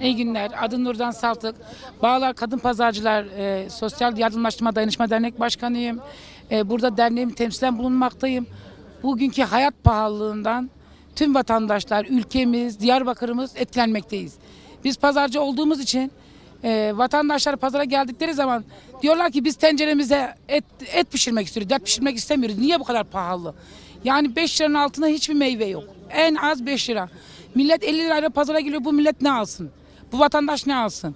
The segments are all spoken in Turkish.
İyi günler. Adım Nurdan Saltık. Bağlar Kadın Pazarcılar e, Sosyal Yardımlaşma Dayanışma Dernek Başkanıyım. E, burada derneğim temsilen bulunmaktayım. Bugünkü hayat pahalılığından tüm vatandaşlar, ülkemiz, Diyarbakır'ımız etkilenmekteyiz. Biz pazarcı olduğumuz için e, vatandaşlar pazara geldikleri zaman diyorlar ki biz tenceremize et, et pişirmek istiyoruz, dert pişirmek istemiyoruz. Niye bu kadar pahalı? Yani 5 liranın altında hiçbir meyve yok. En az 5 lira. Millet 50 lirayla pazara geliyor. Bu millet ne alsın? Bu vatandaş ne alsın?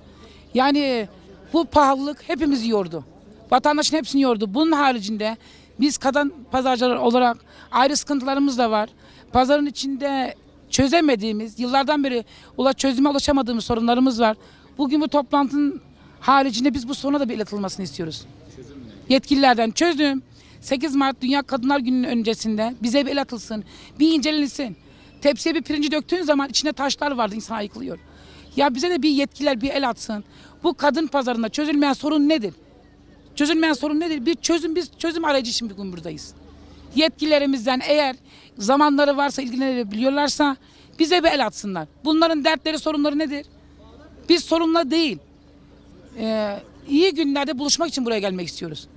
Yani bu pahalılık hepimizi yordu. Vatandaşın hepsini yordu. Bunun haricinde biz kadın pazarcılar olarak ayrı sıkıntılarımız da var. Pazarın içinde çözemediğimiz, yıllardan beri ula çözüme ulaşamadığımız sorunlarımız var. Bugün bu toplantının haricinde biz bu soruna da bir iletilmesini istiyoruz. Yetkililerden çözüm. 8 Mart Dünya Kadınlar Günü'nün öncesinde bize bir el atılsın. Bir incelenilsin. Tepsiye bir pirinci döktüğün zaman içinde taşlar vardı insan ayıklıyor. Ya bize de bir yetkililer bir el atsın. Bu kadın pazarında çözülmeyen sorun nedir? Çözülmeyen sorun nedir? Bir çözüm biz çözüm arayıcı için bugün buradayız. Yetkililerimizden eğer zamanları varsa ilgilenebiliyorlarsa bize bir el atsınlar. Bunların dertleri sorunları nedir? Biz sorunla değil. Ee, iyi günlerde buluşmak için buraya gelmek istiyoruz.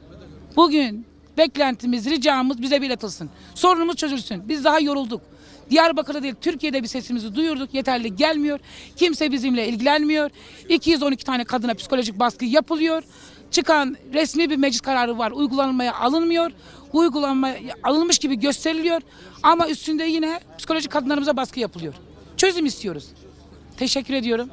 Bugün beklentimiz, ricamız bize bir iletilsin. Sorunumuz çözülsün. Biz daha yorulduk. Diyarbakır'da değil, Türkiye'de bir sesimizi duyurduk. Yeterli gelmiyor. Kimse bizimle ilgilenmiyor. 212 tane kadına psikolojik baskı yapılıyor. Çıkan resmi bir meclis kararı var. Uygulanmaya alınmıyor. Uygulanmaya alınmış gibi gösteriliyor. Ama üstünde yine psikolojik kadınlarımıza baskı yapılıyor. Çözüm istiyoruz. Teşekkür ediyorum.